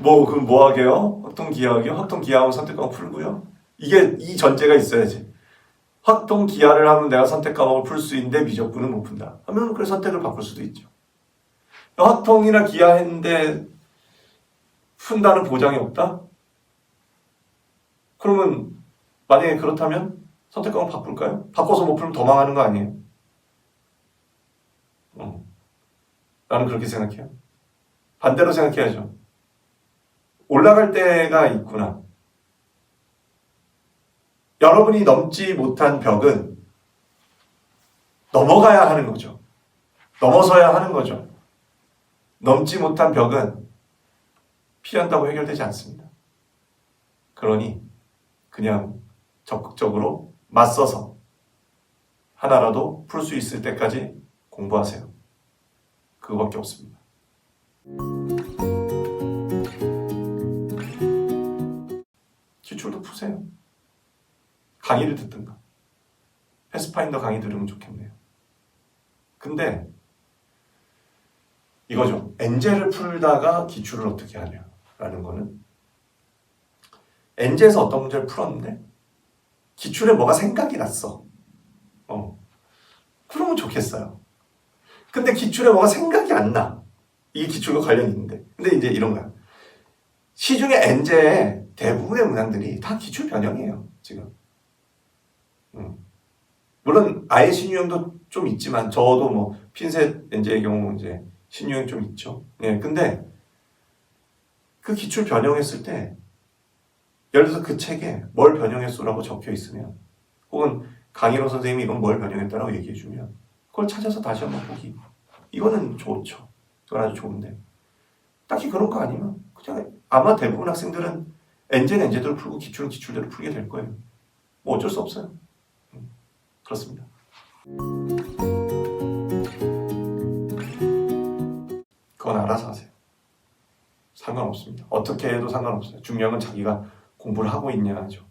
뭐, 그럼 뭐 하게요? 확통기하하게요? 확통기하하면 선택 과목 풀고요? 이게, 이 전제가 있어야지. 확통기하를 하면 내가 선택 과목을 풀 수 있는데 미적분은 못 푼다. 하면 그 선택을 바꿀 수도 있죠. 확통이나 기하했는데 푼다는 보장이 없다? 그러면 만약에 그렇다면 선택 과목 바꿀까요? 바꿔서 못 풀면 더 망하는 거 아니에요? 어. 나는 그렇게 생각해요. 반대로 생각해야죠. 올라갈 때가 있구나. 여러분이 넘지 못한 벽은 넘어가야 하는 거죠. 넘어서야 하는 거죠. 넘지 못한 벽은 피한다고 해결되지 않습니다. 그러니 그냥 적극적으로 맞서서 하나라도 풀 수 있을 때까지 공부하세요. 그거밖에 없습니다. 기출도 푸세요. 강의를 듣든가. 패스파인더 강의 들으면 좋겠네요. 근데 이거죠. 엔젤을 풀다가 기출을 어떻게 하냐라는 거는 엔젤에서 어떤 문제를 풀었는데 기출에 뭐가 생각이 났어. 어. 그러면 좋겠어요. 근데 기출에 뭐가 생각이 안 나. 이게 기출과 관련이 있는데. 근데 이제 이런 거야. 시중에 엔제의 대부분의 문항들이 다 기출 변형이에요, 지금. 음. 물론 아예 신유형도 좀 있지만 저도 뭐 핀셋 엔제의 경우 이제 신유형 좀 있죠. 예, 근데 그 기출 변형했을 때 예를 들어서 그 책에 뭘 변형했소라고 적혀 있으면 혹은 강일호 선생님이 이건 뭘 변형했다라고 얘기해 주면 그걸 찾아서 다시 한번 보기 이거는 좋죠. 이건 아주 좋은데 딱히 그런 거 아니면 그냥 아마 대부분 학생들은 엔제는 엔제대로 풀고 기출은 기출대로 풀게 될 거예요. 뭐 어쩔 수 없어요. 음, 그렇습니다. 그건 알아서 하세요. 상관없습니다. 어떻게 해도 상관없어요. 중요한 건 자기가 공부를 하고 있냐죠.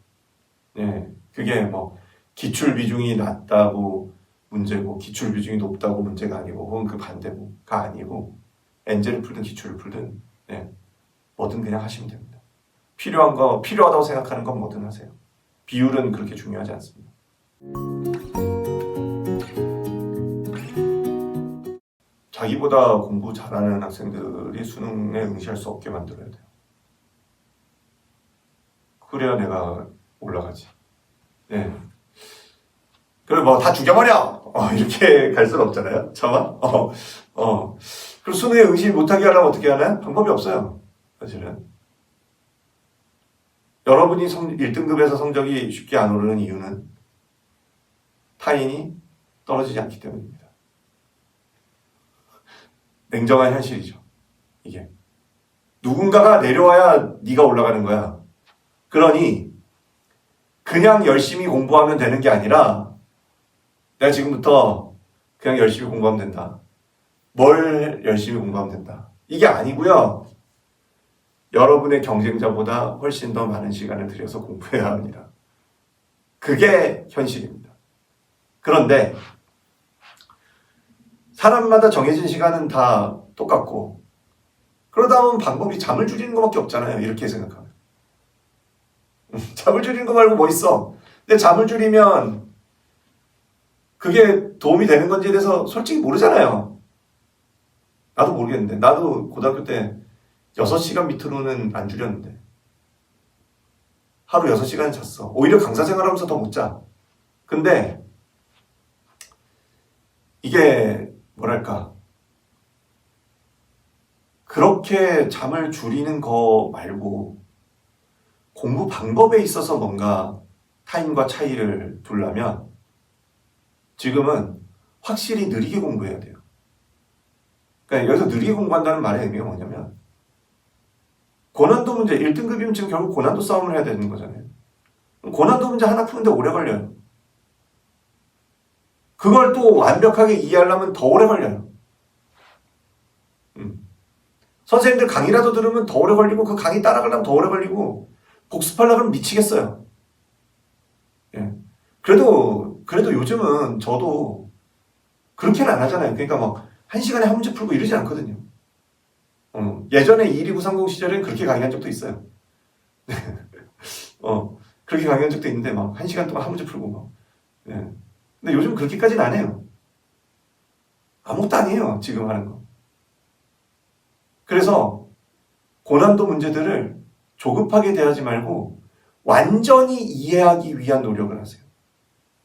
예, 그게 뭐 기출 비중이 낮다고 문제고 기출 비중이 높다고 문제가 아니고 혹은 그 반대고가 아니고 엔젤을 풀든 기출을 풀든 예, 뭐든 그냥 하시면 됩니다. 필요한 거 필요하다고 생각하는 건 뭐든 하세요. 비율은 그렇게 중요하지 않습니다. 자기보다 공부 잘하는 학생들이 수능에 응시할 수 없게 만들어야 돼요. 그래야 내가 올라가지. 네. 그리고 뭐 다 죽여버려! 어, 이렇게 갈 수는 없잖아요. 차마? 어, 어. 그리고 수능에 응시 못하게 하려면 어떻게 하나요? 방법이 없어요. 사실은. 여러분이 성, 1등급에서 성적이 쉽게 안 오르는 이유는 타인이 떨어지지 않기 때문입니다. 냉정한 현실이죠. 이게. 누군가가 내려와야 네가 올라가는 거야. 그러니 그냥 열심히 공부하면 되는 게 아니라 내가 지금부터 그냥 열심히 공부하면 된다. 뭘 열심히 공부하면 된다. 이게 아니고요. 여러분의 경쟁자보다 훨씬 더 많은 시간을 들여서 공부해야 합니다. 그게 현실입니다. 그런데 사람마다 정해진 시간은 다 똑같고 그러다 보면 방법이 잠을 줄이는 것밖에 없잖아요. 이렇게 생각하면. 잠을 줄이는 거 말고 뭐 있어? 근데 잠을 줄이면 그게 도움이 되는 건지에 대해서 솔직히 모르잖아요. 나도 모르겠는데. 나도 고등학교 때 6시간 밑으로는 안 줄였는데. 하루 6시간 잤어. 오히려 강사 생활하면서 더 못 자. 근데 이게 뭐랄까. 그렇게 잠을 줄이는 거 말고 공부 방법에 있어서 뭔가 타인과 차이를 두려면 지금은 확실히 느리게 공부해야 돼요. 그러니까 여기서 느리게 공부한다는 말의 의미가 뭐냐면 고난도 문제 1등급이면 지금 결국 고난도 싸움을 해야 되는 거잖아요. 고난도 문제 하나 푸는데 오래 걸려요. 그걸 또 완벽하게 이해하려면 더 오래 걸려요. 음. 선생님들 강의라도 들으면 더 오래 걸리고 그 강의 따라가려면 더 오래 걸리고 복습하려고 하면 미치겠어요. 예. 그래도, 그래도 요즘은 저도 그렇게는 안 하잖아요. 그러니까 막, 한 시간에 한 문제 풀고 이러지 않거든요. 어, 예전에 22930 시절에는 그렇게 강의한 적도 있어요. 어, 그렇게 강의한 적도 있는데 막 한 시간 동안 한 문제 풀고 막. 예. 근데 요즘 그렇게까지는 안 해요. 아무것도 아니에요. 지금 하는 거. 그래서 고난도 문제들을 조급하게 대하지 말고 완전히 이해하기 위한 노력을 하세요.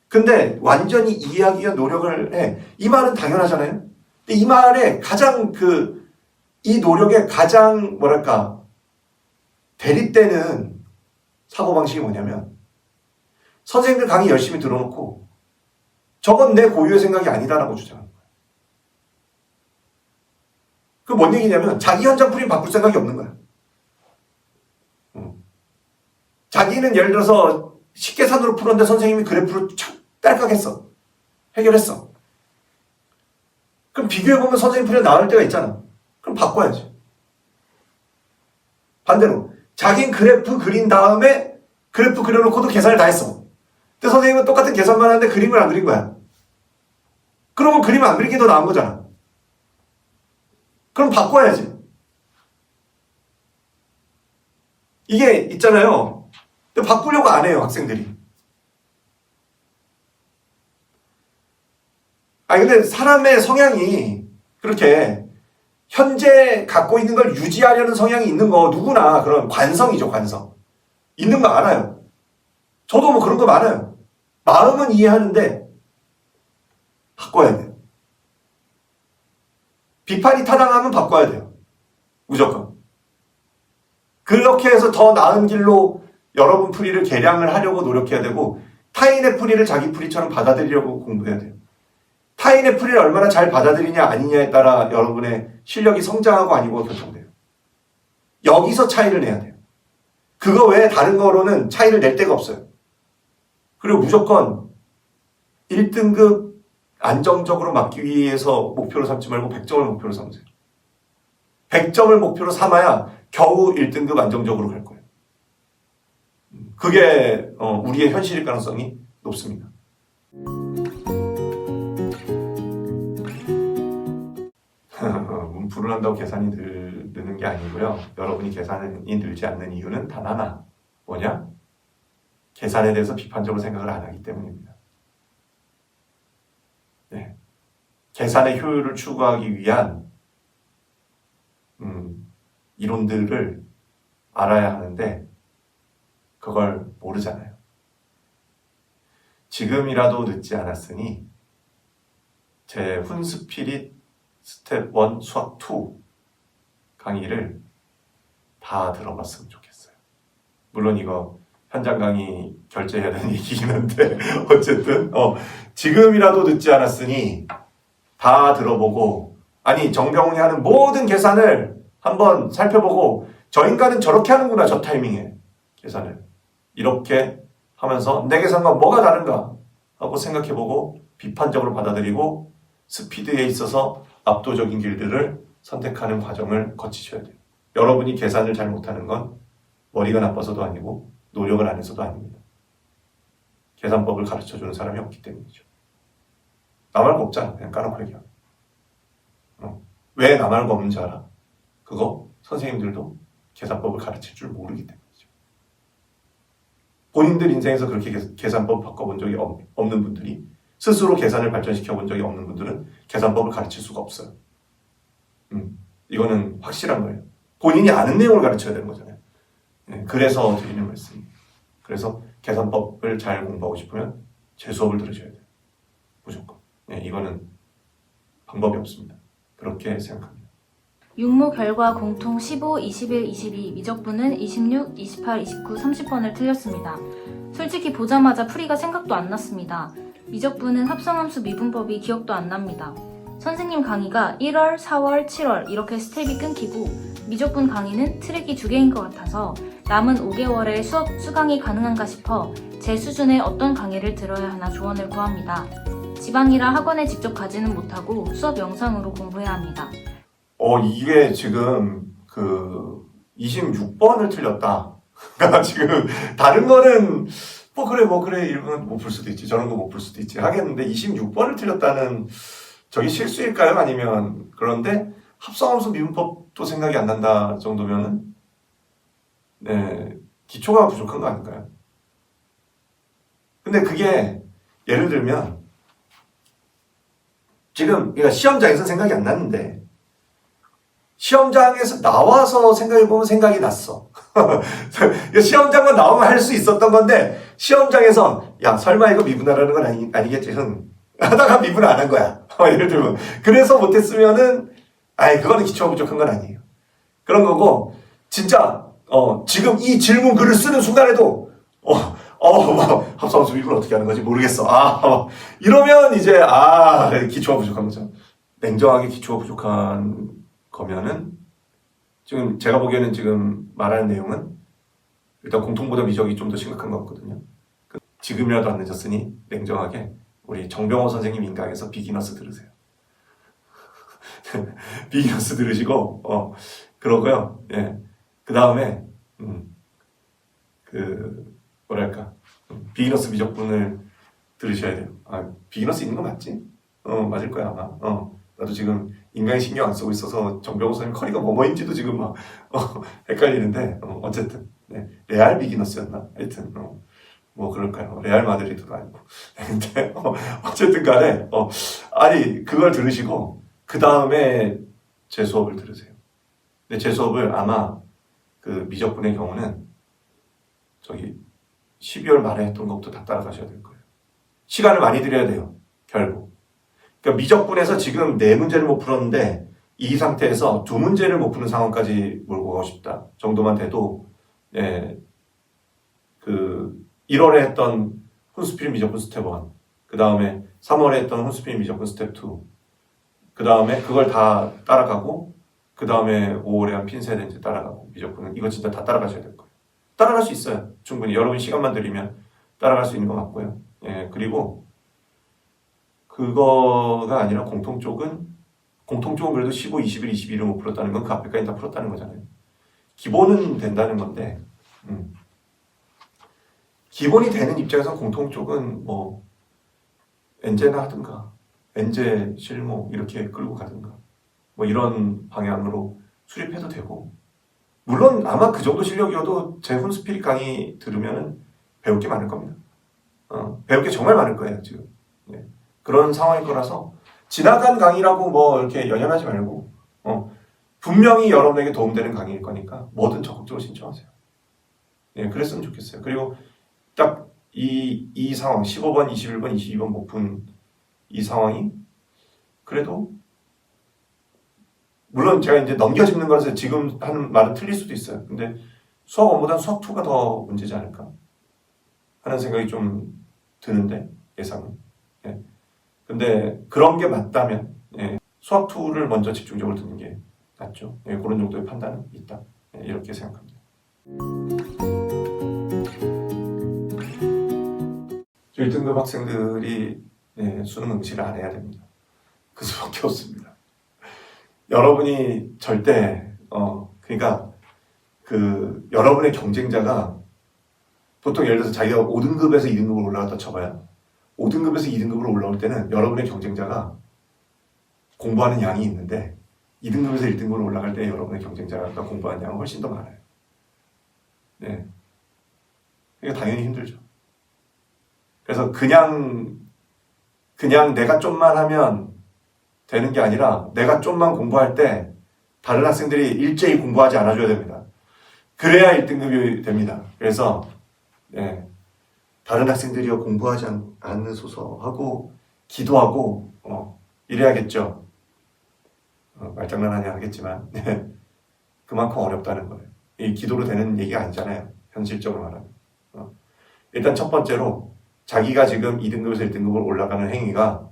근데 완전히 이해하기 위한 노력을 해. 이 말은 당연하잖아요. 이 말에 가장 그, 이 노력의 가장 뭐랄까, 대립되는 사고방식이 뭐냐면, 선생님들 강의 열심히 들어놓고, 저건 내 고유의 생각이 아니다라고 주장하는 거예요. 그 뭔 얘기냐면, 자기 현장 풀이 바꿀 생각이 없는 거야. 음. 자기는 예를 들어서 식계산으로 풀었는데 선생님이 그래프로 착 딸깍 했어. 해결했어. 그럼 비교해보면 선생님 풀이 나을 때가 있잖아. 그럼 바꿔야지. 반대로, 자긴 그래프 그린 다음에 그래프 그려놓고도 계산을 다 했어. 근데 선생님은 똑같은 계산만 하는데 그림을 안 그린 거야. 그러면 그림 안 그리기 더 나은 거잖아. 그럼 바꿔야지. 이게 있잖아요. 근데 바꾸려고 안 해요, 학생들이. 아 근데 사람의 성향이 그렇게 현재 갖고 있는 걸 유지하려는 성향이 있는 거 누구나 그런 관성이죠, 관성. 있는 거 알아요. 저도 뭐 그런 거 많아요. 마음은 이해하는데 바꿔야 돼요. 비판이 타당하면 바꿔야 돼요. 무조건. 그렇게 해서 더 나은 길로 여러분 풀이를 개량을 하려고 노력해야 되고 타인의 풀이를 자기 풀이처럼 받아들이려고 공부해야 돼요. 타인의 풀이를 얼마나 잘 받아들이냐 아니냐에 따라 여러분의 실력이 성장하고 아니고 결정돼요. 여기서 차이를 내야 돼요. 그거 외에 다른 거로는 차이를 낼 데가 없어요. 그리고 무조건 1등급 안정적으로 맞기 위해서 목표로 삼지 말고 100점을 목표로 삼으세요. 100점을 목표로 삼아야 겨우 1등급 안정적으로 갈 거예요. 그게 어, 우리의 현실일 가능성이 높습니다. 문풀을 한다고 계산이 늘, 느는 게 아니고요. 여러분이 계산이 늘지 않는 이유는 단 하나. 뭐냐? 계산에 대해서 비판적으로 생각을 안 하기 때문입니다. 네. 계산의 효율을 추구하기 위한 음, 이론들을 알아야 하는데 그걸 모르잖아요. 지금이라도 늦지 않았으니 제 훈스피릿 스텝 1 수학 2 강의를 다 들어봤으면 좋겠어요. 물론 이거 현장 강의 결제해야 되는 얘기긴 한데 어쨌든 어, 지금이라도 늦지 않았으니 다 들어보고 아니 정병훈이 하는 모든 계산을 한번 살펴보고 저 인간은 저렇게 하는구나 저 타이밍에 계산을 이렇게 하면서 내 계산과 뭐가 다른가 하고 생각해보고 비판적으로 받아들이고 스피드에 있어서 압도적인 길들을 선택하는 과정을 거치셔야 돼요. 여러분이 계산을 잘 못하는 건 머리가 나빠서도 아니고 노력을 안 해서도 아닙니다. 계산법을 가르쳐 주는 사람이 없기 때문이죠. 나 말고 없잖아. 그냥 까놓고 얘기하고. 어. 왜 나 말고 없는지 알아? 그거 선생님들도 계산법을 가르칠 줄 모르기 때문이죠. 본인들 인생에서 그렇게 계- 계산법 바꿔본 적이 없- 없는 분들이 스스로 계산을 발전시켜 본 적이 없는 분들은 계산법을 가르칠 수가 없어요. 음, 이거는 확실한 거예요. 본인이 아는 내용을 가르쳐야 되는 거잖아요. 네, 그래서 드리는 말씀입니다. 그래서 계산법을 잘 공부하고 싶으면 제 수업을 들으셔야 돼요. 무조건. 네, 이거는 방법이 없습니다. 그렇게 생각합니다. 육모 결과 공통 15, 21, 22, 미적분은 26, 28, 29, 30번을 틀렸습니다. 솔직히 보자마자 풀이가 생각도 안 났습니다. 미적분은 합성함수 미분법이 기억도 안 납니다. 선생님 강의가 1월, 4월, 7월 이렇게 스텝이 끊기고 미적분 강의는 트랙이 두 개인 것 같아서 남은 5개월에 수업 수강이 가능한가 싶어 제 수준의 어떤 강의를 들어야 하나 조언을 구합니다. 지방이라 학원에 직접 가지는 못하고 수업 영상으로 공부해야 합니다. 어, 이게 지금 그 26번을 틀렸다. 그러니까 지금 다른 거는 뭐 그래 뭐 그래 이러면 못 풀 수도 있지 저런 거 못 풀 수도 있지 하겠는데 26번을 틀렸다는 저게 실수일까요? 아니면 그런데 합성함수 미분법 수학도 생각이 안 난다 정도면은 네, 기초가 부족한 거 아닐까요? 근데 그게 예를 들면 지금 그러니까 시험장에서 생각이 안 났는데 시험장에서 나와서 생각해보면 생각이 났어. 시험장만 나오면 할 수 있었던 건데 시험장에서 야 설마 이거 미분하라는 건 아니, 아니겠지 흥 하다가 미분 안 한 거야. 예를 들면 그래서 못했으면은 아이 그거는 기초가 부족한 건 아니에요. 그런 거고 진짜 어 지금 이 질문 글을 쓰는 순간에도 어 어, 뭐, 합성함수 미분 어떻게 하는 거지 모르겠어. 아, 어, 이러면 이제 아 기초가 부족한 거죠. 냉정하게 기초가 부족한 거면은 지금 제가 보기에는 지금 말하는 내용은 일단 공통보다 미적이 좀 더 심각한 것 같거든요. 그 지금이라도 안 늦었으니 냉정하게 우리 정병호 선생님 인강에서 비기너스 들으세요. 비기너스 들으시고 어 그러고요. 예. 그 다음에 음, 그 뭐랄까 음, 비기너스 미적분을 들으셔야 돼요. 아 비기너스 있는 거 맞지? 어 맞을 거야 아마. 어 나도 지금 인간이 신경 안 쓰고 있어서 정병호 선생님 커리가 뭐뭐인지도 지금 막 어, 헷갈리는데 어, 어쨌든 네. 레알 비기너스였나? 하여튼 어, 뭐 그럴까요? 레알 마드리드도 아니고 근데 어, 어쨌든 간에 어, 아니 그걸 들으시고 그 다음에 제 수업을 들으세요. 근데 제 수업을 아마 그 미적분의 경우는 저기 12월 말에 했던 것부터 다 따라가셔야 될 거예요. 시간을 많이 들여야 돼요. 결국. 그러니까 미적분에서 지금 네 문제를 못 풀었는데 이 상태에서 두 문제를 못 푸는 상황까지 몰고 가고 싶다 정도만 돼도 예, 그 1월에 했던 훈스피린 미적분 스텝 1, 그 다음에 3월에 했던 훈스피린 미적분 스텝 2, 그 다음에 그걸 다 따라가고 그 다음에 5월에 한 핀셋렌즈 따라가고 미적분은 이거 진짜 다 따라가셔야 될 거예요. 따라갈 수 있어요. 충분히 여러분 시간만 들이면 따라갈 수 있는 것 같고요. 예, 그리고 그거가 아니라 공통 쪽은 공통 쪽은 그래도 15, 21, 22를 못 풀었다는 건 그 앞에까지 다 풀었다는 거잖아요. 기본은 된다는 건데 음. 기본이 되는 입장에서 공통 쪽은 뭐 엔제나 하든가 엔제 실무 이렇게 끌고 가든가 뭐 이런 방향으로 수립해도 되고 물론 아마 그 정도 실력이어도 제 훈스피릿 강의 들으면 배울 게 많을 겁니다. 어, 배울 게 정말 많을 거예요 지금 예. 그런 상황일 거라서 지나간 강의라고 뭐 이렇게 연연하지 말고 어, 분명히 여러분에게 도움되는 강의일 거니까 뭐든 적극적으로 신청하세요. 예, 그랬으면 좋겠어요. 그리고 딱 이, 이 상황, 15번, 21번, 22번 못 푼 이 상황이 그래도 물론 제가 이제 넘겨짚는 거라서 지금 하는 말은 틀릴 수도 있어요. 근데 수학 1보다는 수학 2가 더 문제지 않을까 하는 생각이 좀 드는데 예상은. 예. 근데 그런 게 맞다면 예, 수학 2를 먼저 집중적으로 듣는 게 낫죠. 예, 그런 정도의 판단은 있다. 예, 이렇게 생각합니다. 저 1등급 학생들이 예, 수능 응시를 안 해야 됩니다. 그 수밖에 없습니다. 여러분이 절대 어 그러니까 그 여러분의 경쟁자가 보통 예를 들어서 자기가 5등급에서 2등급으로 올라갔다 쳐봐요. 5등급에서 2등급으로 올라올 때는 여러분의 경쟁자가 공부하는 양이 있는데 2등급에서 1등급으로 올라갈 때 여러분의 경쟁자가 공부하는 양은 훨씬 더 많아요. 네. 그러니까 당연히 힘들죠. 그래서 그냥 그냥 내가 좀만 하면 되는 게 아니라 내가 좀만 공부할 때 다른 학생들이 일제히 공부하지 않아줘야 됩니다. 그래야 1등급이 됩니다. 그래서 네, 다른 학생들이요 공부하지 않, 않으소서 하고 기도하고 어, 이래야겠죠. 어, 말장난하냐 하겠지만 네, 그만큼 어렵다는 거예요. 이 기도로 되는 얘기가 아니잖아요. 현실적으로 말하면. 어. 일단 첫 번째로 자기가 지금 2등급에서 1등급으로 올라가는 행위가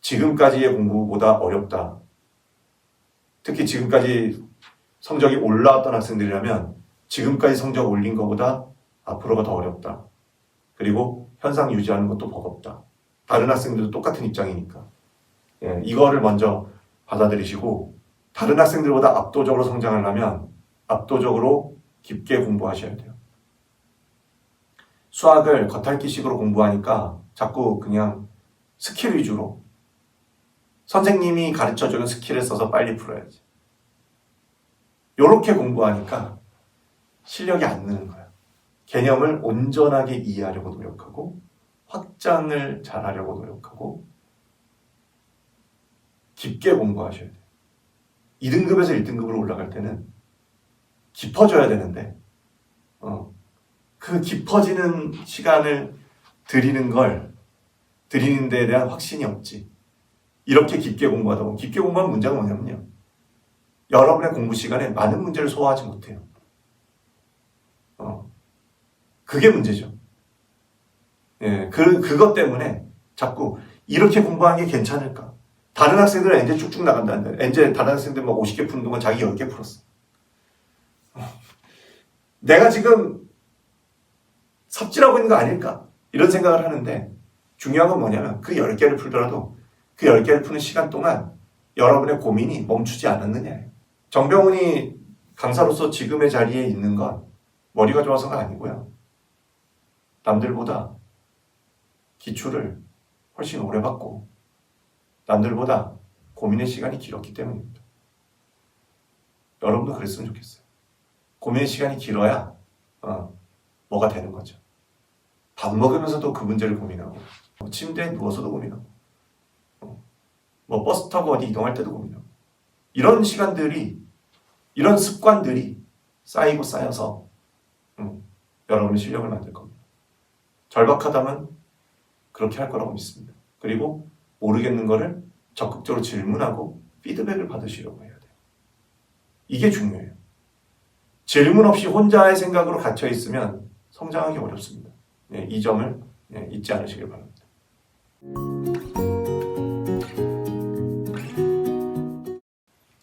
지금까지의 공부보다 어렵다. 특히 지금까지 성적이 올라왔던 학생들이라면 지금까지 성적 올린 것보다 앞으로가 더 어렵다. 그리고 현상 유지하는 것도 버겁다. 다른 학생들도 똑같은 입장이니까. 예, 이거를 먼저 받아들이시고 다른 학생들보다 압도적으로 성장하려면 압도적으로 깊게 공부하셔야 돼요. 수학을 겉핥기식으로 공부하니까 자꾸 그냥 스킬 위주로 선생님이 가르쳐주는 스킬을 써서 빨리 풀어야지. 요렇게 공부하니까 실력이 안 느는 거야. 개념을 온전하게 이해하려고 노력하고 확장을 잘하려고 노력하고 깊게 공부하셔야 돼요. 2등급에서 1등급으로 올라갈 때는 깊어져야 되는데 어, 그 깊어지는 시간을 드리는 걸 드리는 데에 대한 확신이 없지. 이렇게 깊게 공부하다 보면 깊게 공부하면 문제가 뭐냐면요. 여러분의 공부 시간에 많은 문제를 소화하지 못해요. 어, 그게 문제죠. 예, 그, 그것 때문에 자꾸 이렇게 공부하는 게 괜찮을까? 다른 학생들은 엔제 쭉쭉 나간다는데, 엔제 다른 학생들 막 50개 푸는 동안 자기 10개 풀었어. 어, 내가 지금 삽질하고 있는 거 아닐까? 이런 생각을 하는데, 중요한 건 뭐냐면 그 10개를 풀더라도 그 10개를 푸는 시간 동안 여러분의 고민이 멈추지 않았느냐예요. 정병훈이 강사로서 지금의 자리에 있는 건 머리가 좋아서가 아니고요. 남들보다 기출을 훨씬 오래 받고 남들보다 고민의 시간이 길었기 때문입니다. 여러분도 그랬으면 좋겠어요. 고민의 시간이 길어야 어, 뭐가 되는 거죠. 밥 먹으면서도 그 문제를 고민하고 뭐 침대에 누워서도 고민하고 어, 뭐 버스 타고 어디 이동할 때도 고민하고 이런 시간들이 이런 습관들이 쌓이고 쌓여서 음, 여러분의 실력을 만들 겁니다. 절박하다면 그렇게 할 거라고 믿습니다. 그리고 모르겠는 거를 적극적으로 질문하고 피드백을 받으시려고 해야 돼요. 이게 중요해요. 질문 없이 혼자의 생각으로 갇혀 있으면 성장하기 어렵습니다. 네, 이 점을 네, 잊지 않으시길 바랍니다.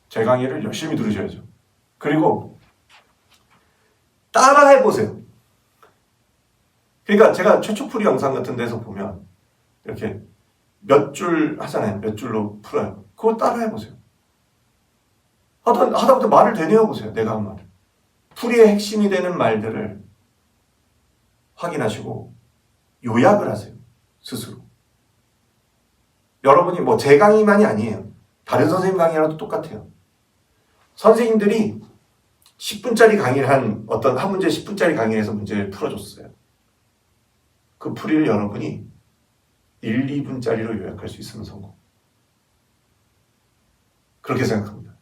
제 강의를 열심히 들으셔야죠. 그리고 따라 해 보세요. 그러니까 제가 최초풀이 영상 같은 데서 보면 이렇게 몇 줄 하잖아요. 몇 줄로 풀어요. 그거 따라 해 보세요. 하다, 하다부터 말을 되뇌어 보세요. 내가 한 말을. 풀이의 핵심이 되는 말들을 확인하시고 요약을 하세요. 스스로. 여러분이 뭐 제 강의만이 아니에요. 다른 선생님 강의라도 똑같아요. 선생님들이 10분짜리 강의를 한 어떤 한 문제 10분짜리 강의에서 문제를 풀어줬어요. 그 풀이를 여러분이 1, 2분짜리로 요약할 수 있으면 성공. 그렇게 생각합니다.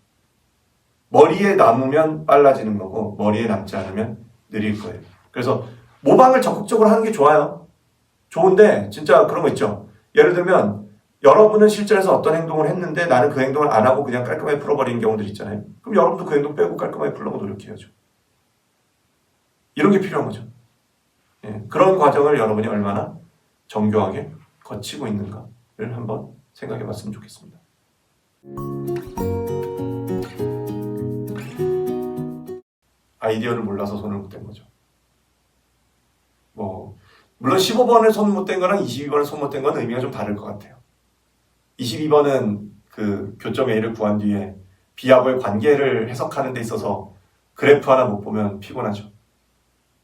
머리에 남으면 빨라지는 거고 머리에 남지 않으면 느릴 거예요. 그래서 모방을 적극적으로 하는 게 좋아요. 좋은데 진짜 그런 거 있죠. 예를 들면 여러분은 실전에서 어떤 행동을 했는데 나는 그 행동을 안 하고 그냥 깔끔하게 풀어버리는 경우들 있잖아요. 그럼 여러분도 그 행동 빼고 깔끔하게 풀려고 노력해야죠. 이런 게 필요한 거죠. 예, 그런 과정을 여러분이 얼마나 정교하게 거치고 있는가를 한번 생각해 봤으면 좋겠습니다. 아이디어를 몰라서 손을 못 댄 거죠. 뭐, 물론 15번을 손 못 댄 거랑 22번을 손 못 댄 건 의미가 좀 다를 것 같아요. 22번은 그 교점 A를 구한 뒤에 B하고의 관계를 해석하는 데 있어서 그래프 하나 못 보면 피곤하죠.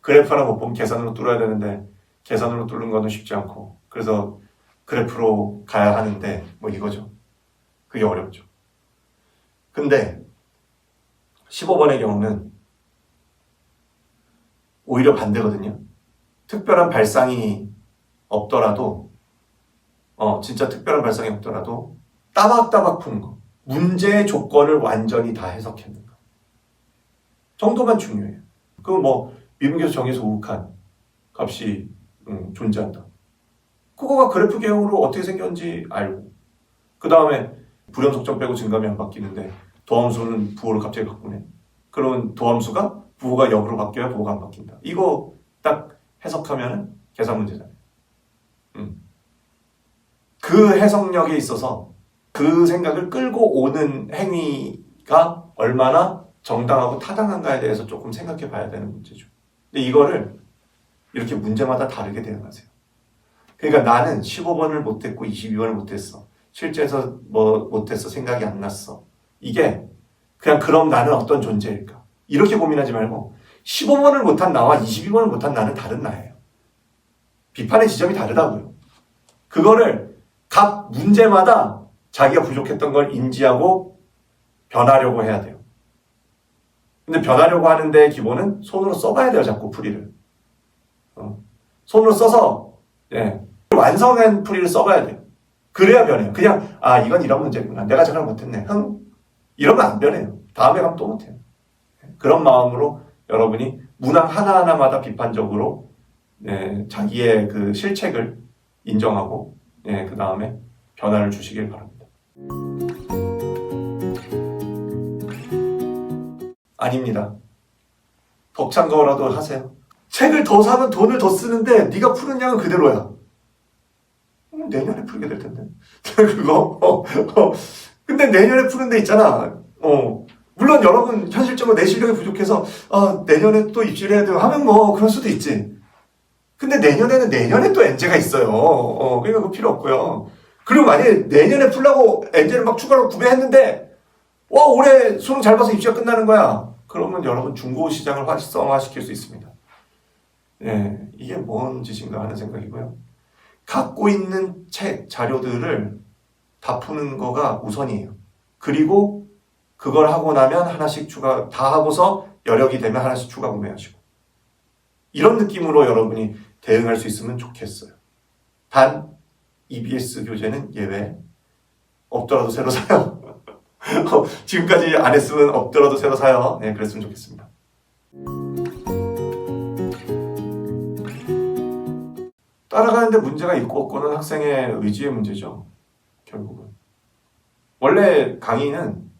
그래프 하나 못 보면 계산으로 뚫어야 되는데 계산으로 뚫는 거는 쉽지 않고 그래서 그래프로 가야 하는데 뭐 이거죠. 그게 어렵죠. 근데 15번의 경우는 오히려 반대거든요. 특별한 발상이 없더라도 어, 진짜 특별한 발상이 없더라도 따박따박 푸는 거. 문제의 조건을 완전히 다 해석했는 거. 정도만 중요해요. 그럼 뭐, 미분계수 정에서 우극한 값이 음, 존재한다. 그거가 그래프 개형으로 어떻게 생겼는지 알고. 그 다음에 불연속점 빼고 증감이 안 바뀌는데 도함수는 부호를 갑자기 바꾸네. 그러면 도함수가 부호가 역으로 바뀌어야 부호가 안 바뀐다. 이거 딱 해석하면 계산 문제잖아요. 음. 그 해석력에 있어서 그 생각을 끌고 오는 행위가 얼마나 정당하고 타당한가에 대해서 조금 생각해 봐야 되는 문제죠. 근데 이거를 이렇게 문제마다 다르게 대응하세요. 그러니까 나는 15번을 못했고 22번을 못했어. 실제에서 뭐 못했어. 생각이 안 났어. 이게 그냥 그럼 나는 어떤 존재일까? 이렇게 고민하지 말고 15번을 못한 나와 22번을 못한 나는 다른 나예요. 비판의 지점이 다르다고요. 그거를 각 문제마다 자기가 부족했던 걸 인지하고 변하려고 해야 돼요. 근데 변하려고 하는데 기본은 손으로 써봐야 돼요, 자꾸 풀이를. 어. 손으로 써서, 예. 완성한 풀이를 써봐야 돼요. 그래야 변해요. 그냥, 아, 이건 이런 문제구나. 내가 저걸 못했네. 흥. 이러면 안 변해요. 다음에 가면 또 못해요. 그런 마음으로 여러분이 문항 하나하나마다 비판적으로, 예, 자기의 그 실책을 인정하고, 예, 그 다음에 변화를 주시길 바랍니다. 아닙니다. 벅찬 거라도 하세요. 책을 더 사면 돈을 더 쓰는데 네가 푸는 양은 그대로야. 음, 내년에 풀게 될 텐데. 그거. 어, 어. 근데 내년에 푸는 데 있잖아. 어. 물론 여러분 현실적으로 내 실력이 부족해서 아, 내년에 또 입시를 해야 되고 하면 뭐 그럴 수도 있지. 근데 내년에는 내년에 또 엔제가 있어요. 어, 그러니까 그거 필요 없고요. 그리고 만약에 내년에 풀라고 엔제를 막 추가로 구매했는데 와 올해 수능 잘 봐서 입시가 끝나는 거야. 그러면 여러분 중고 시장을 활성화시킬 수 있습니다. 예, 이게 뭔 짓인가 하는 생각이고요. 갖고 있는 책, 자료들을 다 푸는 거가 우선이에요. 그리고 그걸 하고 나면 하나씩 추가, 다 하고서 여력이 되면 하나씩 추가 구매하시고. 이런 느낌으로 여러분이 대응할 수 있으면 좋겠어요. 단, EBS 교재는 예외. 없더라도 새로 사요. 어, 지금까지 안 했으면 없더라도 새로 사요. 네, 그랬으면 좋겠습니다. 따라가는데 문제가 있고 없고는 학생의 의지의 문제죠. 결국은. 원래 강의는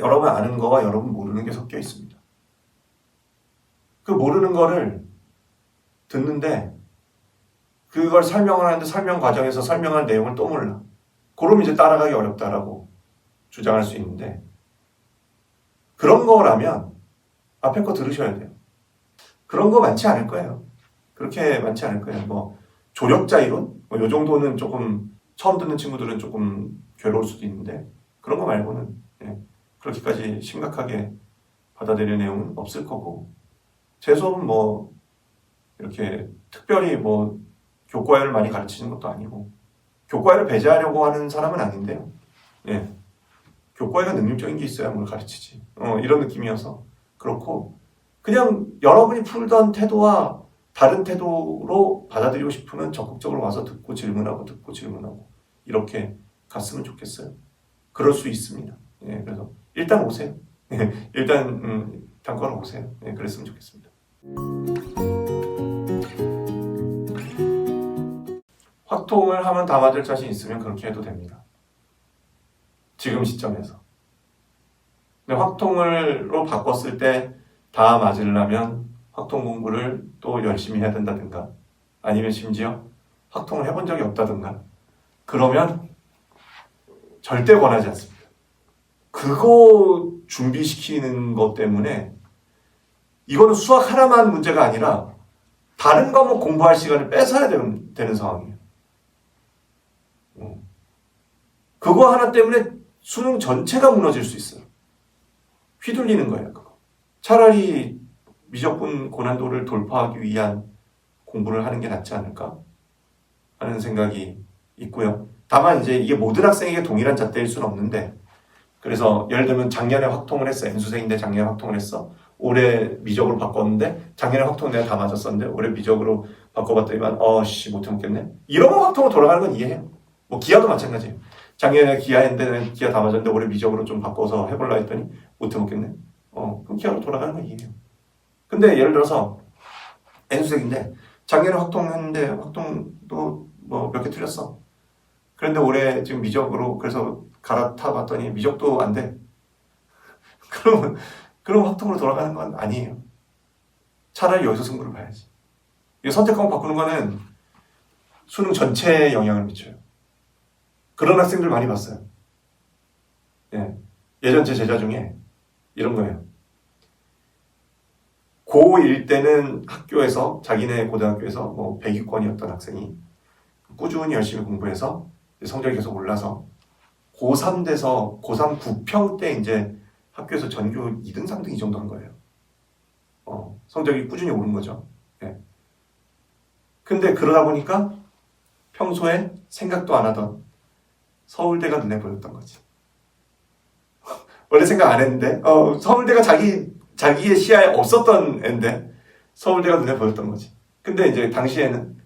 여러분 아는 거와 여러분 모르는 게 섞여 있습니다. 그 모르는 거를 듣는데 그걸 설명을 하는데 설명 과정에서 설명한 내용을 또 몰라. 그럼 이제 따라가기 어렵다라고 주장할 수 있는데 그런 거라면 앞에 거 들으셔야 돼요. 그런 거 많지 않을 거예요. 그렇게 많지 않을 거예요. 뭐 조력자 이론 뭐요 정도는 조금 처음 듣는 친구들은 조금 괴로울 수도 있는데 그런 거 말고는 예, 그렇게까지 심각하게 받아들일 내용은 없을 거고 제 수업은 뭐 이렇게 특별히 뭐 교과를 많이 가르치는 것도 아니고 교과를 배제하려고 하는 사람은 아닌데요. 예. 교과가 능률적인 게 있어야 뭘 가르치지. 어, 이런 느낌이어서 그렇고 그냥 여러분이 풀던 태도와 다른 태도로 받아들이고 싶으면 적극적으로 와서 듣고 질문하고 듣고 질문하고 이렇게 갔으면 좋겠어요. 그럴 수 있습니다. 예, 그래서 일단 오세요. 예, 일단 음, 단과로 오세요. 예, 그랬으면 좋겠습니다. 확통을 하면 다 맞을 자신 있으면 그렇게 해도 됩니다. 지금 시점에서. 근데 확통을로 바꿨을 때 다 맞으려면 확통 공부를 또 열심히 해야 된다든가 아니면 심지어 확통을 해본 적이 없다든가 그러면 절대 권하지 않습니다. 그거 준비시키는 것 때문에 이거는 수학 하나만 문제가 아니라 다른 과목 공부할 시간을 뺏어야 되는, 되는 상황이에요. 음. 그거 하나 때문에 수능 전체가 무너질 수 있어요. 휘둘리는 거예요, 그거. 차라리 미적분 고난도를 돌파하기 위한 공부를 하는 게 낫지 않을까 하는 생각이 있고요. 다만 이제 이게 모든 학생에게 동일한 잣대일 수는 없는데 그래서 예를 들면 작년에 확통을 했어. N수생인데 작년에 확통을 했어. 올해 미적으로 바꿨는데 작년에 확통 내가 다 맞았었는데 올해 미적으로 바꿔봤더니만 어씨 못해 먹겠네. 이러면 확통으로 돌아가는 건 이해해요. 뭐 기아도 마찬가지예요. 작년에 기아 다 맞았는데 올해 미적으로 좀 바꿔서 해볼라 했더니 못해 먹겠네. 어 그럼 기아로 돌아가는 건 이해해요. 근데 예를 들어서 N수생인데 작년에 확통했는데 확통도 뭐 몇 개 틀렸어. 그런데 올해 지금 미적으로 그래서 갈아타 봤더니 미적도 안 돼. 그러면 그럼 확통으로 돌아가는 건 아니에요. 차라리 여기서 승부를 봐야지. 이 선택 과목 바꾸는 거는 수능 전체에 영향을 미쳐요. 그런 학생들 많이 봤어요. 예. 예전 제 제자 중에 이런 거예요. 고1 때는 학교에서 자기네 고등학교에서 뭐 100위권이었던 학생이 꾸준히 열심히 공부해서 성적이 계속 올라서 고3 돼서 고3 9평 때 이제 학교에서 전교 2등, 3등 이 정도 한 거예요. 어, 성적이 꾸준히 오른 거죠. 예. 근데 그러다 보니까 평소에 생각도 안 하던 서울대가 눈에 보였던 거지. 원래 생각 안 했는데 어, 서울대가 자기 자기의 시야에 없었던 애인데 서울대가 눈에 보였던 거지. 근데 이제 당시에는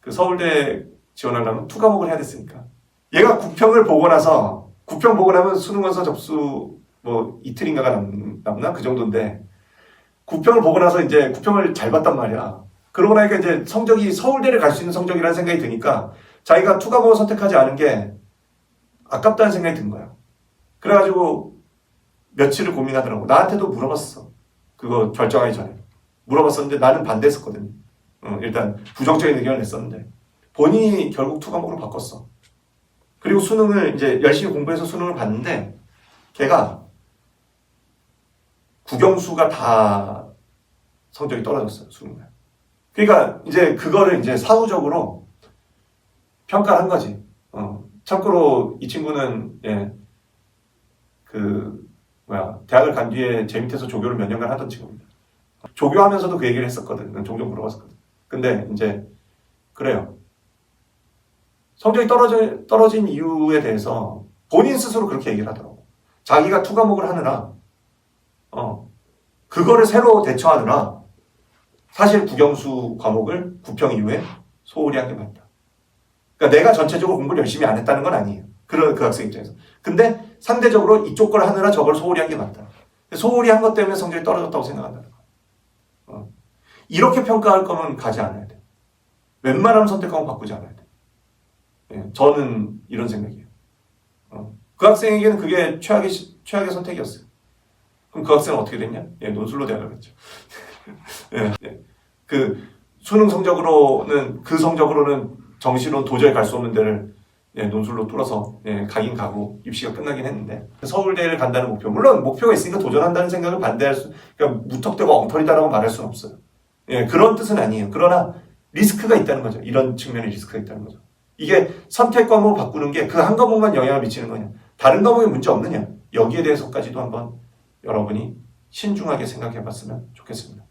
그 서울대 지원하려면 투 과목을 해야 됐으니까 얘가 국평을 보고 나서 국평 보고 나면 수능 원서 접수 뭐 이틀인가가 남, 남나 그 정도인데 국평을 보고 나서 이제 국평을 잘 봤단 말이야. 그러고 나니까 이제 성적이 서울대를 갈 수 있는 성적이라는 생각이 드니까 자기가 투 과목을 선택하지 않은 게 아깝다는 생각이 든 거야. 그래가지고 며칠을 고민하더라고. 나한테도 물어봤어. 그거 결정하기 전에. 물어봤었는데 나는 반대했었거든. 어, 일단 부정적인 의견을 냈었는데 본인이 결국 투 과목으로 바꿨어. 그리고 수능을 이제 열심히 공부해서 수능을 봤는데 걔가 국영수가 다 성적이 떨어졌어요. 수능을. 그러니까 이제 그거를 이제 사후적으로 평가를 한 거지. 어. 참고로 이 친구는 예, 그 뭐야 대학을 간 뒤에 제 밑에서 조교를 몇 년간 하던 친구입니다. 조교하면서도 그 얘기를 했었거든. 난 종종 물어봤었거든. 근데 이제 그래요. 성적이 떨어져, 떨어진 이유에 대해서 본인 스스로 그렇게 얘기를 하더라고. 자기가 투 과목을 하느라 어 그거를 새로 대처하느라 사실 국영수 과목을 국평 이후에 소홀히 한 게 맞다. 그러니까 내가 전체적으로 공부를 열심히 안 했다는 건 아니에요. 그런 그 학생 입장에서. 근데 상대적으로 이쪽 걸 하느라 저걸 소홀히 한 게 맞다. 소홀히 한 것 때문에 성적이 떨어졌다고 생각한다는 거야. 어. 이렇게 평가할 거면 가지 않아야 돼. 웬만하면 선택하고 바꾸지 않아야 돼. 예, 저는 이런 생각이에요. 어. 그 학생에게는 그게 최악의, 시- 최악의 선택이었어요. 그럼 그 학생은 어떻게 됐냐? 예, 논술로 대학을 갔죠. 예, 예. 그 수능 성적으로는 그 성적으로는 정시로 도저히 갈 수 없는 데를 예, 논술로 뚫어서 예, 가긴 가고 입시가 끝나긴 했는데 서울대를 간다는 목표 물론 목표가 있으니까 도전한다는 생각을 반대할 수 그러니까 무턱대고 엉터리다라고 말할 수는 없어요. 예, 그런 뜻은 아니에요. 그러나 리스크가 있다는 거죠. 이런 측면의 리스크가 있다는 거죠. 이게 선택 과목을 바꾸는 게 그 한 과목만 영향을 미치는 거냐? 다른 과목에 문제 없느냐? 여기에 대해서까지도 한번 여러분이 신중하게 생각해 봤으면 좋겠습니다.